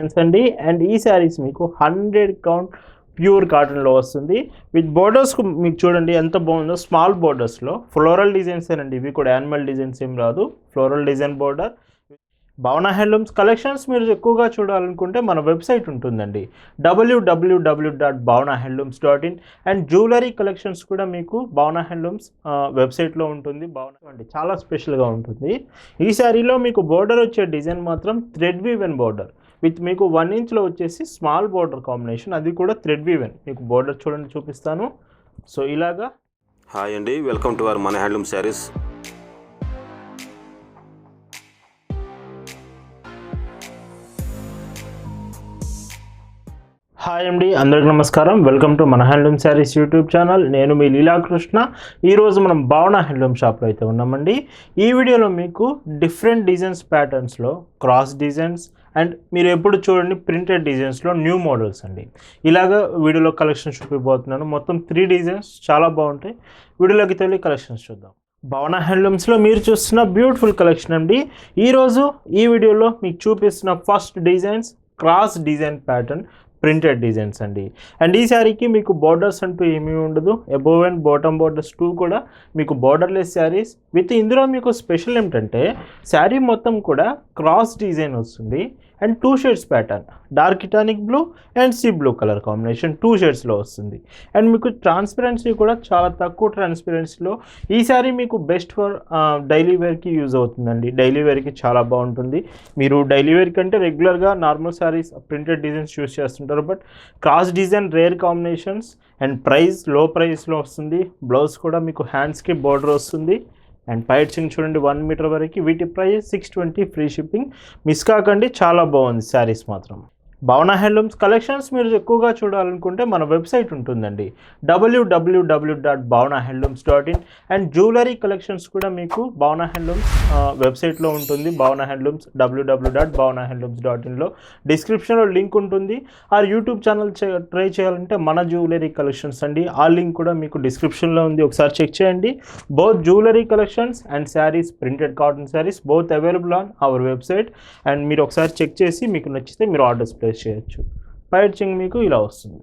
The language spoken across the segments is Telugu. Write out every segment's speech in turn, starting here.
అండి. అండ్ ఈ శారీస్ మీకు హండ్రెడ్ కౌంట్ ప్యూర్ కాటన్లో వస్తుంది. విత్ బోర్డర్స్ మీకు చూడండి ఎంత బాగుందో. స్మాల్ బోర్డర్స్లో. ఫ్లోరల్ డిజైన్స్ అండి ఇవి కూడా యానిమల్ డిజైన్స్ ఏం రాదు. Floral design border. Bhavana handlooms collections మీరు ఎక్కువగా చూడాలనుకుంటే మన వెబ్సైట్ ఉంటుందండి. డబ్ల్యూడబ్ల్యూడబ్ల్యూ dot Bhavana handlooms dot in and jewellery collections కూడా మీకు భవన హ్యాండ్లూమ్స్ వెబ్సైట్లో ఉంటుంది భవన అండి చాలా స్పెషల్గా ఉంటుంది. ఈ శారీలో మీకు బోర్డర్ వచ్చే డిజైన్ మాత్రం థ్రెడ్ వీవెన్ బోర్డర్ విత్ మీకు వన్ ఇంచ్లో వచ్చేసి స్మాల్ బోర్డర్ కాంబినేషన్ అది కూడా థ్రెడ్ వీవెన్ మీకు బోర్డర్ చూడండి చూపిస్తాను. సో ఇలాగా హాయ్ అండి వెల్కమ్ టు అవర్ మన హ్యాండ్లూమ్ శారీస్ హాయ్ అండి అందరికి నమస్కారం. వెల్కమ్ టు మన హ్యాండ్లూమ్ శారీస్ యూట్యూబ్ ఛానల్. నేను మీ లీలాకృష్ణ. ఈరోజు మనం భావన హ్యాండ్లూమ్ షాప్లో అయితే ఉన్నామండి. ఈ వీడియోలో మీకు డిఫరెంట్ డిజైన్స్ ప్యాటర్న్స్లో క్రాస్ డిజైన్స్ అండ్ మీరు ఎప్పుడు చూడండి ప్రింటెడ్ డిజైన్స్లో న్యూ మోడల్స్ అండి. ఇలాగ వీడియోలో కలెక్షన్ చూపిపోతున్నాను. మొత్తం త్రీ డిజైన్స్ చాలా బాగుంటాయి. వీడియోలోకి తల్లి కలెక్షన్స్ చూద్దాం. భవన హ్యాండ్లూమ్స్లో మీరు చూస్తున్న బ్యూటిఫుల్ కలెక్షన్ అండి. ఈరోజు ఈ వీడియోలో మీకు చూపిస్తున్న first designs cross design pattern printed designs అండి. అండ్ ఈ శారీకి మీకు బార్డర్స్ అంటూ ఏమీ ఉండదు. Above and bottom borders two కూడా మీకు బార్డర్లెస్ శారీస్. విత్ ఇందులో మీకు స్పెషల్ ఏమిటంటే శారీ మొత్తం కూడా క్రాస్ డిజైన్ వస్తుంది. And two shades pattern. Dark ఇటానిక్ blue and sea blue colour combination two షేడ్స్లో వస్తుంది. అండ్ మీకు ట్రాన్స్పరెన్సీ కూడా చాలా తక్కువ ట్రాన్స్పరెన్సీలో. ఈ మీకు బెస్ట్ ఫర్ డైలీ వేర్కి యూజ్ అవుతుందండి. డైలీ వేర్కి చాలా బాగుంటుంది. మీరు డైలీ వేర్ కంటే రెగ్యులర్గా normal sarees printed designs choose చేస్తుంటారు. But cross design rare combinations and ప్రైస్లో ప్రైస్లో వస్తుంది. బ్లౌజ్ కూడా మీకు హ్యాండ్స్కి బోర్డర్ వస్తుంది. అండ్ పైట్సింగ్ చూడండి వన్ మీటర్ వరకు. వీటి price six twenty free shipping miss కాకండి చాలా బాగుంది శారీస్ మాత్రం. భవన హ్యాండ్లూమ్స్ కలెక్షన్స్ మీరు ఎక్కువగా చూడాలనుకుంటే మన వెబ్సైట్ ఉంటుందండి. డబ్ల్యూడబ్ల్యూడబ్ల్యూ dot Bhavana handlooms dot in and jewellery collections కూడా మీకు భవన హ్యాండ్లూమ్స్ వెబ్సైట్లో ఉంటుంది. Bhavana handlooms W W dot Bhavana handlooms dot ఇన్లో డిస్క్రిప్షన్లో లింక్ ఉంటుంది. ఆ యూట్యూబ్ ఛానల్ ట్రై చేయాలంటే మన జ్యువెలరీ కలెక్షన్స్ అండి. ఆ లింక్ కూడా మీకు డిస్క్రిప్షన్లో ఉంది. ఒకసారి చెక్ చేయండి. Both jewellery collections and sarees printed cotton sarees both available on our website and మీరు ఒకసారి చెక్ చేసి మీకు నచ్చితే మీరు ఆర్డర్స్ ప్లేస్ చేయొచ్చు. పైచింగ్ మీకు ఇలా వస్తుంది.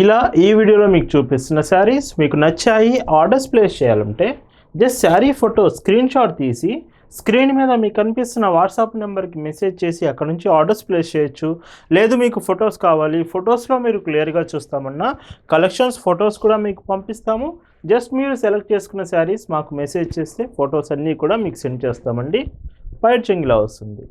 ఇలా ఈ వీడియోలో మీకు చూపిస్తున్న శారీస్ మీకు నచ్చాయి ఆర్డర్స్ ప్లేస్ చేయాలంటే just sari photo screen shot తీసి స్క్రీన్ మీద మీకు కనిపిస్తున్న వాట్సాప్ నెంబర్కి మెసేజ్ చేసి అక్కడ నుంచి ఆర్డర్స్ ప్లేస్ చేయొచ్చు. లేదు మీకు ఫొటోస్ కావాలి ఫొటోస్లో మీరు క్లియర్గా చూస్తామన్నా కలెక్షన్స్ ఫొటోస్ కూడా మీకు పంపిస్తాము. జస్ట్ మీరు సెలెక్ట్ చేసుకున్న శారీస్ మాకు మెసేజ్ చేస్తే ఫొటోస్ అన్నీ కూడా మీకు సెండ్ చేస్తామండి. పైడ్ చెంగిలా వస్తుంది.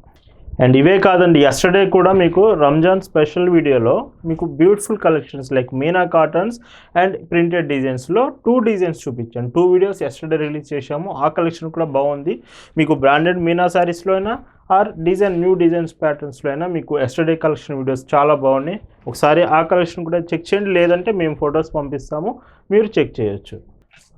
అండ్ ఇవే కాదండి ఎస్టర్డే కూడా మీకు రంజాన్ స్పెషల్ వీడియోలో మీకు beautiful collections like Meena cottons and printed డిజైన్స్లో two designs చూపించాను. టూ వీడియోస్ ఎస్టర్డే రిలీజ్ చేశాము. ఆ కలెక్షన్ కూడా బాగుంది. మీకు బ్రాండెడ్ మీనా శారీస్లో అయినా ఆర్ డిజైన్ న్యూ డిజైన్స్ ప్యాటర్న్స్లో అయినా మీకు ఎస్టర్డే కలెక్షన్ వీడియోస్ చాలా బాగున్నాయి. ఒకసారి ఆ కలెక్షన్ కూడా చెక్ చేయండి. లేదంటే మేము ఫొటోస్ పంపిస్తాము. మీరు చెక్ చేయొచ్చు.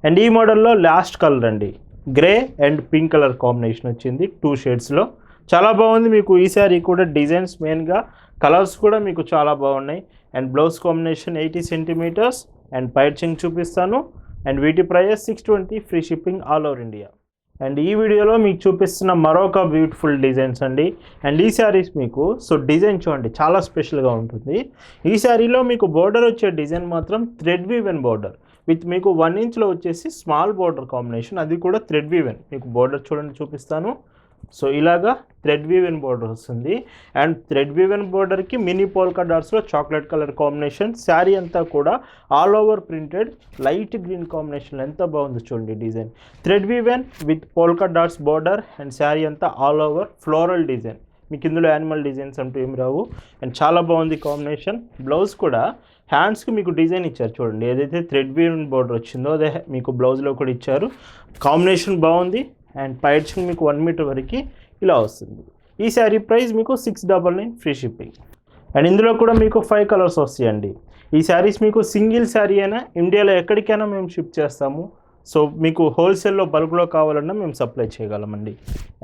అండ్ ఈ మోడల్లో లాస్ట్ కలర్ అండి. Grey and pink colour combination వచ్చింది. టూ షేడ్స్లో చాలా బాగుంది. మీకు ఈ శారీ కూడా డిజైన్స్ మెయిన్గా కలర్స్ కూడా మీకు చాలా బాగున్నాయి. And blouse combination eighty centimetres and పైచింగ్ చూపిస్తాను. అండ్ వీటి price six twenty free shipping all over India and ఈ వీడియోలో మీకు చూపిస్తున్న మరొక బ్యూటిఫుల్ డిజైన్స్ అండి. అండ్ ఈ శారీస్ మీకు సో డిజైన్ చూడండి చాలా స్పెషల్గా ఉంటుంది. ఈ శారీలో మీకు బోర్డర్ వచ్చే డిజైన్ మాత్రం థ్రెడ్ వీవెన్ బోర్డర్ విత్ మీకు వన్ ఇంచ్లో వచ్చేసి స్మాల్ బోర్డర్ కాంబినేషన్ అది కూడా థ్రెడ్ వీవెన్ మీకు బోర్డర్ చూడండి చూపిస్తాను. సో ఇలాగా థ్రెడ్ వీవెన్ బోర్డర్ వస్తుంది. అండ్ థ్రెడ్ వీవెన్ బోర్డర్కి మినీ పోల్కా డాట్స్లో చాక్లెట్ కలర్ కాంబినేషన్ శారీ అంతా కూడా all over printed light green combination ఎంత బాగుంది చూడండి design thread woven with polka dots border and sari అంతా ఆల్ ఓవర్ ఫ్లోరల్ డిజైన్ మీకు ఇందులో యానిమల్ డిజైన్స్ అంటూ ఏమి రావు. అండ్ చాలా బాగుంది కాంబినేషన్ బ్లౌజ్ కూడా హ్యాండ్స్కి మీకు డిజైన్ ఇచ్చారు చూడండి. ఏదైతే థ్రెడ్ వీవెన్ బోర్డర్ వచ్చిందో అదే మీకు బ్లౌజ్లో కూడా ఇచ్చారు. కాంబినేషన్ బాగుంది. అండ్ పైడ్చింగ్ మీకు వన్ మీటర్ వరకు ఇలా వస్తుంది. ఈ శారీ ప్రైస్ మీకు six double nine free shipping and ఇందులో కూడా మీకు ఫైవ్ కలర్స్ వస్తాయండి. ఈ శారీస్ మీకు సింగిల్ శారీ అయినా ఇండియాలో ఎక్కడికైనా మేము షిప్ చేస్తాము. సో మీకు హోల్సేల్లో బల్క్లో కావాలన్నా మేము సప్లై చేయగలమండి.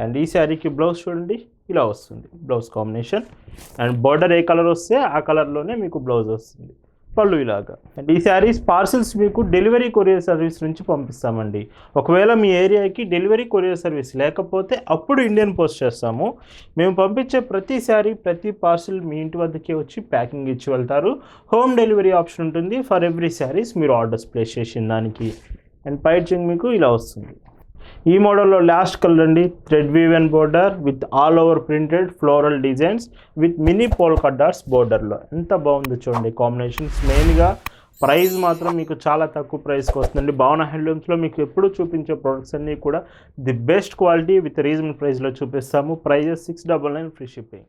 అండ్ ఈ శారీకి బ్లౌజ్ చూడండి ఇలా వస్తుంది. బ్లౌజ్ కాంబినేషన్ అండ్ బార్డర్ ఏ కలర్ వస్తే ఆ కలర్లోనే మీకు బ్లౌజ్ వస్తుంది. పళ్ళు ఇలాగా అండ్ ఈ శారీస్ పార్సిల్స్ మీకు డెలివరీ కొరియర్ సర్వీస్ నుంచి పంపిస్తామండి. ఒకవేళ మీ ఏరియాకి డెలివరీ కొరియర్ సర్వీస్ లేకపోతే అప్పుడు ఇండియన్ పోస్ట్ చేస్తాము. మేము పంపించే ప్రతి శారీ ప్రతి పార్సిల్ మీ ఇంటి వద్దకే వచ్చి ప్యాకింగ్ ఇచ్చి వెళ్తారు. హోమ్ డెలివరీ ఆప్షన్ ఉంటుంది. ఫర్ ఎవ్రీ శారీస్ మీరు ఆర్డర్స్ ప్లేస్ చేసిన దానికి. అండ్ పైచింగ్ మీకు ఇలా వస్తుంది. ఈ మోడల్లో లాస్ట్ కలర్ అండి. Thread woven border with all over printed floral designs with mini polka dots బోర్డర్లో ఎంత బాగుందో చూడండి కాంబినేషన్స్ మెయిన్గా ప్రైస్ మాత్రం మీకు చాలా తక్కువ ప్రైస్కి వస్తుందండి. భావన హ్యాండ్లూమ్స్లో మీకు ఎప్పుడు చూపించే ప్రొడక్ట్స్ అన్నీ కూడా the best quality with reasonable ప్రైస్లో చూపిస్తాము. Prices six double nine free shipping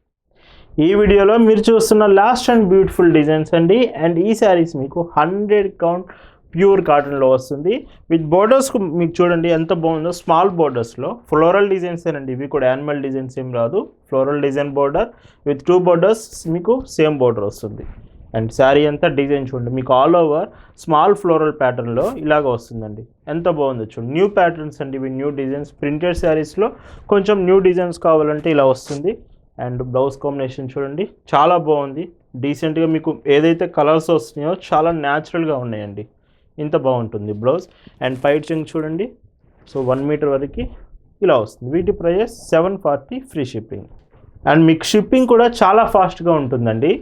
ఈ వీడియోలో మీరు చూస్తున్న లాస్ట్ అండ్ బ్యూటిఫుల్ డిజైన్స్ అండి. అండ్ ఈ శారీస్ మీకు హండ్రెడ్ కౌంట్ ప్యూర్ కాటన్లో వస్తుంది. విత్ బోర్డర్స్ మీకు చూడండి ఎంత బాగుందో. స్మాల్ బోర్డర్స్లో ఫ్లోరల్ డిజైన్స్ అండి ఇవి కూడా యానిమల్ డిజైన్స్ ఏం రాదు. Floral design border with two borders మీకు సేమ్ బోర్డర్ వస్తుంది. అండ్ శారీ అంతా డిజైన్ చూడండి. మీకు ఆల్ ఓవర్ స్మాల్ ఫ్లోరల్ ప్యాటర్న్లో ఇలాగ వస్తుందండి. ఎంత బాగుందో చూడండి. న్యూ ప్యాటర్న్స్ అండి ఇవి. New designs. ప్రింటెడ్ శారీస్లో కొంచెం న్యూ డిజైన్స్ కావాలంటే ఇలా వస్తుంది. అండ్ బ్లౌజ్ కాంబినేషన్ చూడండి. చాలా బాగుంది. డీసెంట్గా మీకు ఏదైతే కలర్స్ వస్తున్నాయో చాలా న్యాచురల్గా ఉన్నాయండి. ఇంత బాగుంటుంది బ్లౌజ్. అండ్ పైచింగ్ చూడండి. సో వన్ మీటర్ వరకు ఇలా వస్తుంది. వీటి prices seven forty free shipping and మీకు షిప్పింగ్ కూడా చాలా ఫాస్ట్గా ఉంటుందండి.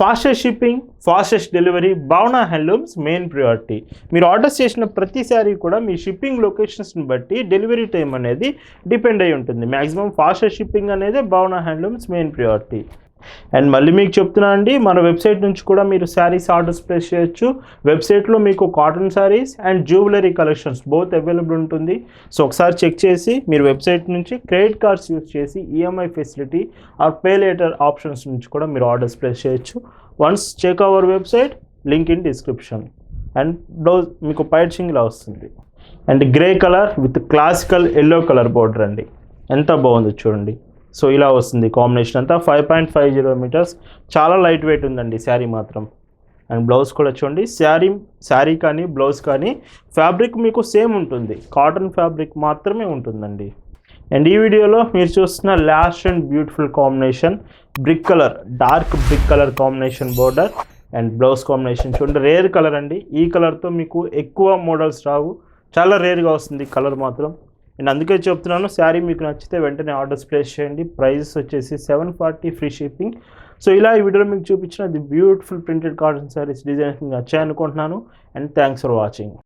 Fastest shipping fastest delivery Bhavana handlooms main priority మీరు ఆర్డర్ చేసిన ప్రతిసారి కూడా మీ షిప్పింగ్ లొకేషన్స్ని బట్టి డెలివరీ టైం అనేది డిపెండ్ అయి ఉంటుంది. మ్యాక్సిమం ఫాస్టెస్ట్ షిప్పింగ్ అనేది భావన హ్యాండ్లూమ్స్ మెయిన్ ప్రియారిటీ అండ్ మళ్ళీ మీకు చెప్తున్నా అండి మన వెబ్సైట్ నుంచి కూడా మీరు శారీస్ ఆర్డర్స్ ప్లేస్ చేయొచ్చు. వెబ్సైట్లో మీకు cotton saris and jewellery collections both available ఉంటుంది. సో ఒకసారి చెక్ చేసి మీరు వెబ్సైట్ నుంచి క్రెడిట్ కార్డ్స్ యూస్ చేసి EMI facility or pay later options నుంచి కూడా మీరు ఆర్డర్స్ ప్లేస్ చేయొచ్చు. Once check our website link in description and blouse మీకు పైచింగ్ ఇలా వస్తుంది. And grey colour with classical yellow colour border అండి. ఎంత బాగుంది చూడండి. సో ఇలా వస్తుంది కాంబినేషన్ అంతా. Five point five zero metres చాలా లైట్ వెయిట్ ఉందండి శారీ మాత్రం. అండ్ బ్లౌజ్ కూడా చూడండి. శారీ శారీ కానీ బ్లౌజ్ కానీ ఫ్యాబ్రిక్ మీకు సేమ్ ఉంటుంది. కాటన్ ఫ్యాబ్రిక్ మాత్రమే ఉంటుందండి. అండ్ ఈ వీడియోలో మీరు చూస్తున్న last and beautiful combination brick colour dark brick colour combination border and blouse combination చూడండి రేర్ కలర్ అండి. ఈ కలర్తో మీకు ఎక్కువ మోడల్స్ రావు. చాలా రేర్గా వస్తుంది కలర్ మాత్రం. అండ్ అందుకే చెప్తున్నాను శారీ మీకు నచ్చితే వెంటనే ఆర్డర్స్ ప్లేస్ చేయండి. ప్రైజెస్ వచ్చేసి seven forty free shipping. So ఇలా ఈ వీడియోలో మీకు చూపించిన the beautiful printed cotton saris designs మీకు నచ్చాయి అనుకుంటున్నాను అండ్ థ్యాంక్స్ ఫర్ వాచింగ్.